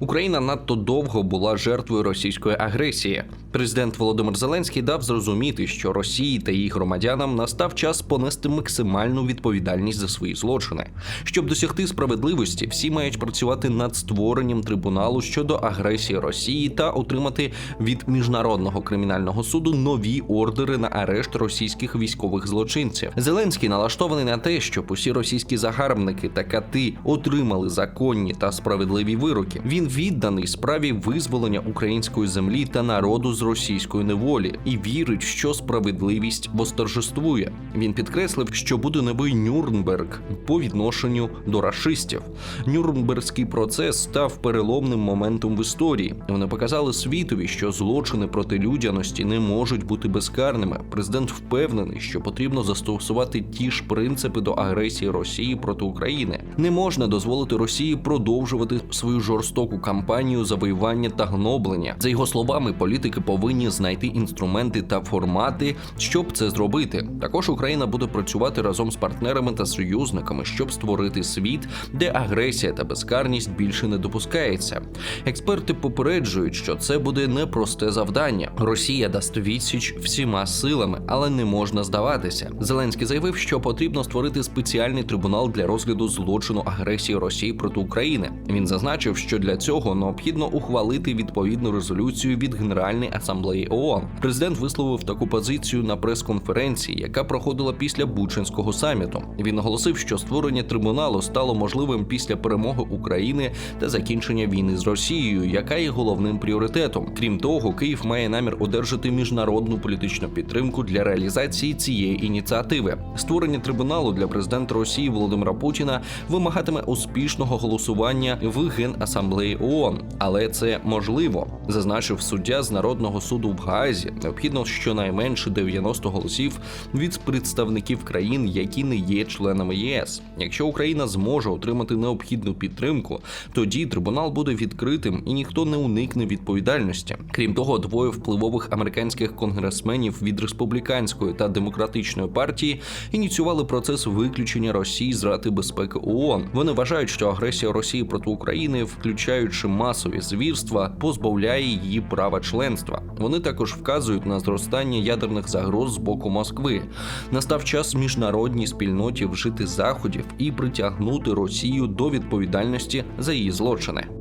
Україна надто довго була жертвою російської агресії. Президент Володимир Зеленський дав зрозуміти, що Росії та її громадянам настав час понести максимальну відповідальність за свої злочини. Щоб досягти справедливості, всі мають працювати над створенням трибуналу щодо агресії Росії та отримати від міжнародного кримінального суду нові ордери на арешт російських військових злочинців. Зеленський налаштований на те, щоб усі російські загарбники та кати отримали законні та справедливі вироки. Він відданий справі визволення української землі та народу з російської неволі і вірить, що справедливість восторжествує. Він підкреслив, що буде новий Нюрнберг по відношенню до рашистів. Нюрнбергський процес став переломним моментом в історії. Вони показали світові, що злочини проти людяності не можуть бути безкарними. Президент впевнений, що потрібно застосувати ті ж принципи до агресії Росії проти України. Не можна дозволити Росії продовжувати свою жорстоку кампанію завоювання та гноблення. За його словами, політики повинні знайти інструменти та формати, щоб це зробити. Також Україна буде працювати разом з партнерами та союзниками, щоб створити світ, де агресія та безкарність більше не допускається. Експерти попереджують, що це буде непросте завдання. Росія дасть відсіч всіма силами, але не можна здаватися. Зеленський заявив, що потрібно створити спеціальний трибунал для розгляду злочину агресії Росії проти України. Він зазначив, що для цього необхідно ухвалити відповідну резолюцію від Генеральної асамблеї ООН. Президент висловив таку позицію на прес-конференції, яка проходила після Бучинського саміту. Він наголосив, що створення трибуналу стало можливим після перемоги України та закінчення війни з Росією, яка є головним пріоритетом. Крім того, Київ має намір одержати міжнародну політичну підтримку для реалізації цієї ініціативи. Створення трибуналу для президента Росії Володимира Путіна вимагатиме успішного голосування в Генасамблеї ООН, але це можливо, зазначив суддя з народного суду в Гаазі. Необхідно щонайменше 90 голосів від представників країн, які не є членами ЄС. Якщо Україна зможе отримати необхідну підтримку, тоді трибунал буде відкритим і ніхто не уникне відповідальності. Крім того, двоє впливових американських конгресменів від республіканської та демократичної партії ініціювали процес виключення Росії з Ради безпеки ООН. Вони вважають, що агресія Росії проти України, включаючи масові звірства, позбавляє її права членства. Вони також вказують на зростання ядерних загроз з боку Москви. Настав час міжнародній спільноті вжити заходів і притягнути Росію до відповідальності за її злочини.